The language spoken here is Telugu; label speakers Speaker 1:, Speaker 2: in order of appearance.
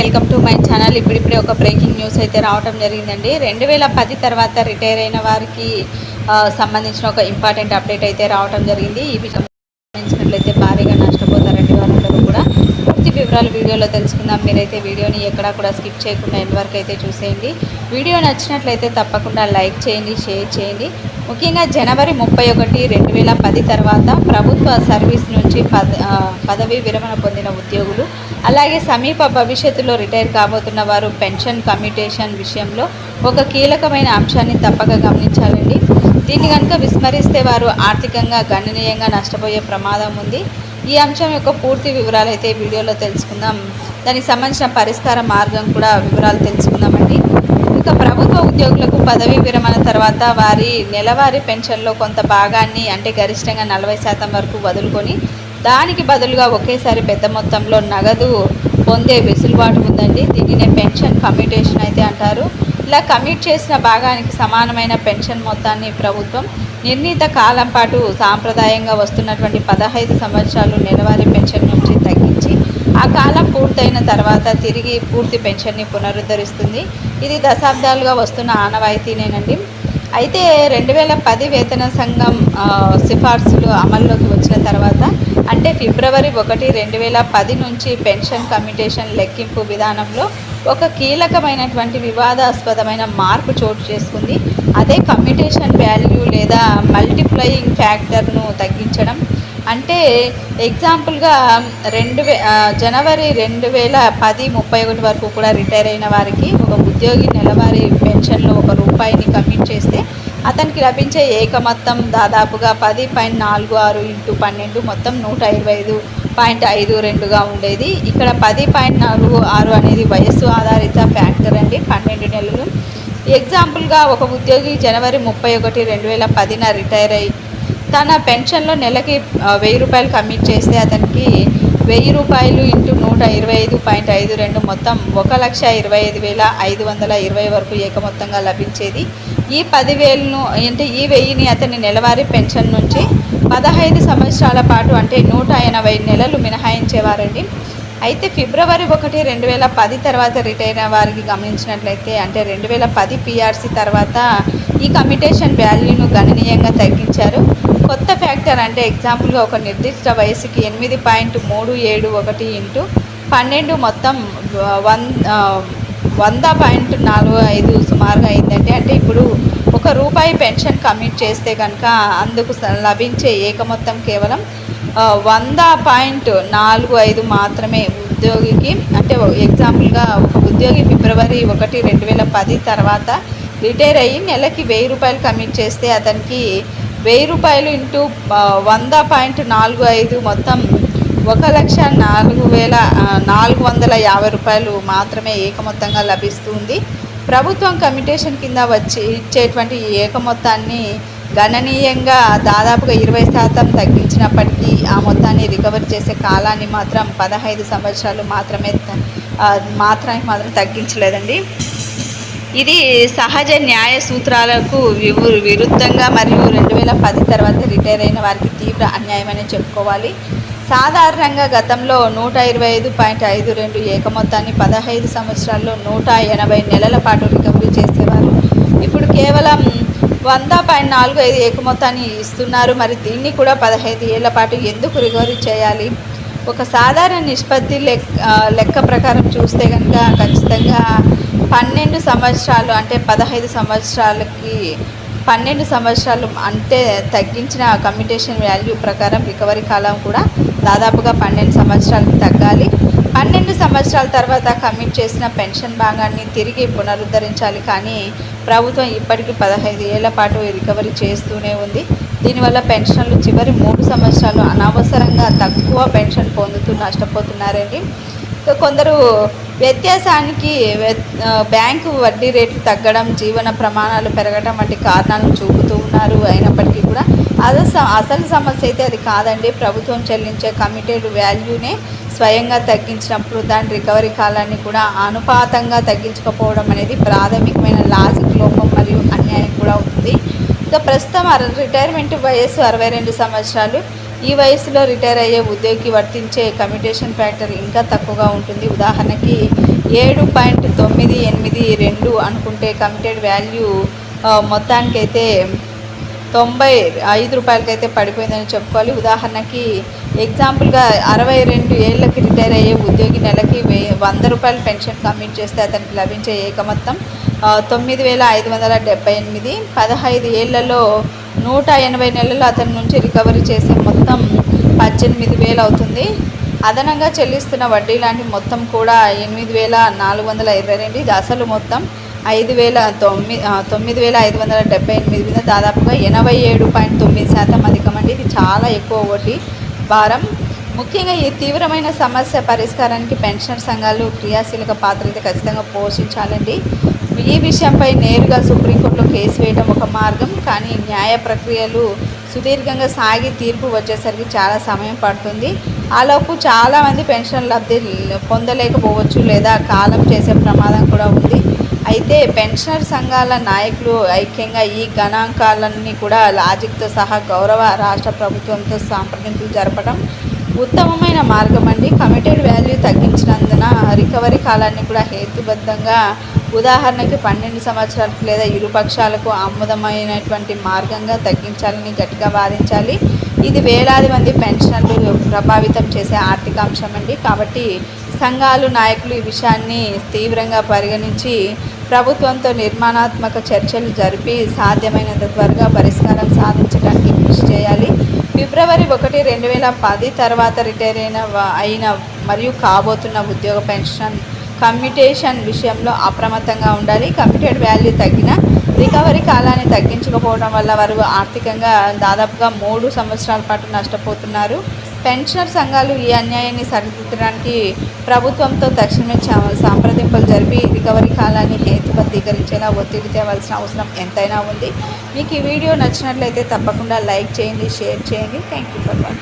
Speaker 1: Welcome to my channel. ఇప్పుడిప్పుడే ఒక బ్రేకింగ్ న్యూస్ అయితే రావటం జరిగిందండి. రెండు వేల పది తర్వాత రిటైర్ అయిన వారికి సంబంధించిన ఒక ఇంపార్టెంట్ అప్డేట్ అయితే రావటం జరిగింది. ఈ విషయం సంబంధించినట్లయితే భారీగా నష్టపోతారండి వారందరూ వివరాలు వీడియోలో తెలుసుకుందాం. మీరైతే వీడియోని ఎక్కడా కూడా స్కిప్ చేయకుండా ఎండ్ వరకు అయితే చూసేయండి. వీడియో నచ్చినట్లయితే తప్పకుండా లైక్ చేయండి షేర్ చేయండి. ముఖ్యంగా జనవరి ముప్పై ఒకటి రెండు వేల పది తర్వాత ప్రభుత్వ సర్వీస్ నుంచి పద పదవీ విరమణ పొందిన ఉద్యోగులు అలాగే సమీప భవిష్యత్తులో రిటైర్ కాబోతున్న వారు పెన్షన్ కమ్యూటేషన్ విషయంలో ఒక కీలకమైన అంశాన్ని తప్పక గమనించాలండి. దీన్ని కనుక విస్మరిస్తే వారు ఆర్థికంగా గణనీయంగా నష్టపోయే ప్రమాదం ఉంది. ఈ అంశం యొక్క పూర్తి వివరాలు అయితే వీడియోలో తెలుసుకుందాం. దానికి సంబంధించిన పరిష్కార మార్గం కూడా వివరాలు తెలుసుకుందామండి. ఇక ప్రభుత్వ ఉద్యోగులకు పదవీ విరమణ తర్వాత వారి నెలవారీ పెన్షన్లో కొంత భాగాన్ని అంటే గరిష్టంగా నలభై శాతం వరకు వదులుకొని దానికి బదులుగా ఒకేసారి పెద్ద మొత్తంలో నగదు పొందే వెసులుబాటు ఉందండి. దీనినే పెన్షన్ కమ్యూటేషన్ అయితే అంటారు. ఇలా కమిట్ చేసిన భాగానికి సమానమైన పెన్షన్ మొత్తాన్ని ప్రభుత్వం నిర్ణీత కాలం పాటు సాంప్రదాయంగా వస్తున్నటువంటి పదహైదు సంవత్సరాలు నెలవారీ పెన్షన్ నుంచి తగ్గించి ఆ కాలం పూర్తయిన తర్వాత తిరిగి పూర్తి పెన్షన్ని పునరుద్ధరిస్తుంది. ఇది దశాబ్దాలుగా వస్తున్న ఆనవాయితీనేనండి. అయితే రెండు వేల పది వేతన సంఘం సిఫార్సులు అమల్లోకి వచ్చిన తర్వాత అంటే ఫిబ్రవరి ఒకటి రెండు వేల పది నుంచి పెన్షన్ కమ్యూటేషన్ లెక్కింపు విధానంలో ఒక కీలకమైనటువంటి వివాదాస్పదమైన మార్పు చోటు చేసుకుంది. అదే కమ్యూటేషన్ వాల్యూ లేదా మల్టిప్లయింగ్ ఫ్యాక్టర్ను తగ్గించడం. అంటే ఎగ్జాంపుల్గా రెండు వే జనవరి రెండు వేల పది ముప్పై ఒకటి వరకు కూడా రిటైర్ అయిన వారికి ఒక ఉద్యోగి నెలవారీ పెన్షన్లో ఒక రూపాయిని కమిట్ చేస్తే అతనికి లభించే ఏక మొత్తం దాదాపుగా పది పాయింట్ నాలుగు ఆరు ఇంటూ పన్నెండు మొత్తం నూట ఇరవై ఐదు పాయింట్ ఐదు రెండుగా ఉండేది. ఇక్కడ పది పాయింట్ నాలుగు ఆరు అనేది వయస్సు ఆధారిత ఫ్యాక్టర్ అండి పన్నెండు నెలలు. ఎగ్జాంపుల్గా ఒక ఉద్యోగి జనవరి ముప్పై ఒకటి రెండు వేల పదిన రిటైర్ అయ్యి తన పెన్షన్లో నెలకి వెయ్యి రూపాయలు కమిట్ చేస్తే అతనికి వెయ్యి రూపాయలు ఇంటూ నూట ఇరవై ఐదు పాయింట్ ఐదు రెండు మొత్తం ఒక లక్ష ఇరవై ఐదు వేల ఐదు వందల ఇరవై వరకు ఏకమొత్తంగా లభించేది. ఈ పదివేలను అంటే ఈ వెయ్యిని అతని నెలవారీ పెన్షన్ నుంచి పదహైదు సంవత్సరాల పాటు అంటే నూట ఎనభై నెలలు మినహాయించేవారండి. అయితే ఫిబ్రవరి ఒకటి రెండు వేల పది తర్వాత రిటైర్ అయిన వారికి గమనించినట్లయితే అంటే రెండు వేల పది పిఆర్సీ తర్వాత ఈ కమిటేషన్ వాల్యూను గణనీయంగా తగ్గించారు. కొత్త ఫ్యాక్టర్ అంటే ఎగ్జాంపుల్గా ఒక నిర్దిష్ట వయసుకి ఎనిమిది పాయింట్ మూడు ఏడు ఒకటి ఇంటూ పన్నెండు మొత్తం వన్ వంద పాయింట్ నాలుగు ఐదు సుమారుగా అయిందంటే అంటే ఇప్పుడు ఒక రూపాయి పెన్షన్ కమిట్ చేస్తే కనుక అందుకు లభించే ఏక మొత్తం కేవలం వంద పాయింట్ నాలుగు ఐదు మాత్రమే ఉద్యోగికి అంటే ఎగ్జాంపుల్గా ఒక ఉద్యోగి ఫిబ్రవరి ఒకటి రెండు వేల పది తర్వాత రిటైర్ అయ్యి నెలకి వెయ్యి రూపాయలు కమిట్ చేస్తే అతనికి వెయ్యి రూపాయలు ఇంటూ వంద పాయింట్ నాలుగు ఐదు మొత్తం ఒక లక్ష నాలుగు వేల నాలుగు వందల యాభై రూపాయలు మాత్రమే ఏకమొత్తంగా లభిస్తుంది. ప్రభుత్వం కమిటేషన్ కింద వచ్చి ఇచ్చేటువంటి ఈ ఏక మొత్తాన్ని గణనీయంగా దాదాపుగా ఇరవై శాతం తగ్గించినప్పటికీ ఆ మొత్తాన్ని రికవర్ చేసే కాలాన్ని మాత్రం పదహైదు సంవత్సరాలు మాత్రమే మాత్రానికి మాత్రం తగ్గించలేదండి. ఇది సహజ న్యాయ సూత్రాలకు విరుద్ధంగా మరియు రెండు వేల పది తర్వాత రిటైర్ అయిన వారికి తీవ్ర అన్యాయమని చెప్పుకోవాలి. సాధారణంగా గతంలో నూట ఇరవై ఐదు పాయింట్ ఐదు రెండు ఏకమొత్తాన్ని పదహైదు సంవత్సరాల్లో నూట ఎనభై నెలల పాటు రికవరీ చేసేవారు. ఇప్పుడు కేవలం వంద పాయింట్ నాలుగు ఐదు ఏకమొత్తాన్ని ఇస్తున్నారు. మరి దీన్ని కూడా పదహైదు ఏళ్ళ పాటు ఎందుకు రికవరీ చేయాలి? ఒక సాధారణ నిష్పత్తి లెక్క లెక్క ప్రకారం చూస్తే కనుక ఖచ్చితంగా పన్నెండు సంవత్సరాలు అంటే పదహైదు సంవత్సరాలకి పన్నెండు సంవత్సరాలు అంటే తగ్గించిన కమ్యూటేషన్ వాల్యూ ప్రకారం రికవరీ కాలం కూడా దాదాపుగా పన్నెండు సంవత్సరాలకు తగ్గాలి. పన్నెండు సంవత్సరాల తర్వాత కమిట్ చేసిన పెన్షన్ భాగాన్ని తిరిగి పునరుద్ధరించాలి. కానీ ప్రభుత్వం ఇప్పటికీ పదహైదు ఏళ్ళ పాటు రికవరీ చేస్తూనే ఉంది. దీనివల్ల పెన్షన్లు చివరి మూడు సంవత్సరాలు అనవసరంగా తక్కువ పెన్షన్ పొందుతూ నష్టపోతున్నారండి. కొందరు వ్యత్యాసానికి వ్య- బ్యాంకు వడ్డీ రేట్లు తగ్గడం జీవన ప్రమాణాలు పెరగడం వంటి కారణాలను చూపుతూ ఉన్నారు. అయినప్పటికీ కూడా అదే అసలు సమస్య అయితే అది కాదండి. ప్రభుత్వం చెల్లించే కమిటెడ్ వాల్యూనే స్వయంగా తగ్గించినప్పుడు దాని రికవరీ కాలాన్ని కూడా అనుపాతంగా తగ్గించకపోవడం అనేది ప్రాథమికమైన లాజిక్ లోపం మరియు అన్యాయం కూడా ఉంది. ఇక ప్రస్తుతం రిటైర్మెంట్ వయస్సు అరవై రెండు సంవత్సరాలు. ఈ వయసులో రిటైర్ అయ్యే ఉద్యోగికి వర్తించే కమ్యూటేషన్ ఫ్యాక్టర్ ఇంకా తక్కువగా ఉంటుంది. ఉదాహరణకి ఏడు పాయింట్ తొమ్మిది ఎనిమిది రెండు అనుకుంటే కమిటెడ్ వాల్యూ మొత్తానికైతే తొంభై ఐదు రూపాయలకైతే పడిపోయిందని చెప్పుకోవాలి. ఉదాహరణకి ఎగ్జాంపుల్గా అరవై రెండు ఏళ్ళకి రిటైర్ అయ్యే ఉద్యోగి నెలకి వంద రూపాయలు పెన్షన్ కమిట్ చేస్తే అతనికి లభించే ఏక మొత్తం తొమ్మిది వేల ఐదు వందల డెబ్బై ఎనిమిది. పదహైదు ఏళ్ళలో నూట ఎనభై నెలలు అతని నుంచి రికవరీ చేసే మొత్తం పద్దెనిమిది వేలు అవుతుంది. అదనంగా చెల్లిస్తున్న వడ్డీ లాంటి మొత్తం కూడా ఎనిమిది వేల నాలుగు వందల ఇరవై రెండు. ఇది అసలు మొత్తం ఐదు వేల తొమ్మిది తొమ్మిది వేల ఐదు వందల డెబ్బై ఎనిమిది మీద దాదాపుగా ఎనభై ఏడు పాయింట్ తొమ్మిది శాతం అధికమండి. ఇది చాలా ఎక్కువ వడ్డీ భారం. ముఖ్యంగా ఈ తీవ్రమైన సమస్య పరిష్కారానికి పెన్షన్ సంఘాలు క్రియాశీలక పాత్ర అయితే ఖచ్చితంగా పోషించాలండి. ఈ విషయంపై నేరుగా సుప్రీంకోర్టులో కేసు వేయడం ఒక మార్గం కానీ న్యాయ ప్రక్రియలు సుదీర్ఘంగా సాగి తీర్పు వచ్చేసరికి చాలా సమయం పడుతుంది. ఆలోపు చాలామంది పెన్షన్ లబ్ధి పొందలేకపోవచ్చు లేదా కాలం చేసే ప్రమాదం కూడా ఉంది. అయితే పెన్షనర్ సంఘాల నాయకులు ఐక్యంగా ఈ గణాంకాలన్నీ కూడా లాజిక్తో సహా గౌరవ రాష్ట్ర ప్రభుత్వంతో సంప్రదింపులు జరపడం ఉత్తమమైన మార్గం అండి కమిటెడ్ వాల్యూ తగ్గించినందున రికవరీ కాలాన్ని కూడా హేతుబద్ధంగా ఉదాహరణకి పన్నెండు సంవత్సరాలకు లేదా ఇరుపక్షాలకు ఆమోదమైనటువంటి మార్గంగా తగ్గించాలని గట్టిగా వాదించాలి. ఇది వేలాది మంది పెన్షన్లు ప్రభావితం చేసే ఆర్థిక అంశం అండి. కాబట్టి సంఘాలు నాయకులు ఈ విషయాన్ని తీవ్రంగా పరిగణించి ప్రభుత్వంతో నిర్మాణాత్మక చర్చలు జరిపి సాధ్యమైనంత త్వరగా పరిష్కారం సాధించడానికి కృషి చేయాలి. ఫిబ్రవరి ఒకటి రెండు వేల పది తర్వాత రిటైర్ అయిన అయిన మరియు కాబోతున్న ఉద్యోగ పెన్షన్ కమ్యూటేషన్ విషయంలో అప్రమత్తంగా ఉండాలి. కమిటెడ్ వాల్యూ తగ్గిన రికవరీ కాలాన్ని తగ్గించకపోవడం వల్ల వారు ఆర్థికంగా దాదాపుగా మూడు సంవత్సరాల పాటు నష్టపోతున్నారు. పెన్షనర్ సంఘాలు ఈ అన్యాయాన్ని సరిదిద్దడానికి ప్రభుత్వంతో తక్షణమే చా- సంప్రదింపులు జరిపి రికవరీ కాలాన్ని హేతుబద్ధీకరించేలా ఒత్తిడి తేవాల్సిన అవసరం ఎంతైనా ఉంది. మీకు ఈ వీడియో నచ్చినట్లయితే తప్పకుండా లైక్ చేయండి షేర్ చేయండి. Thank you for watching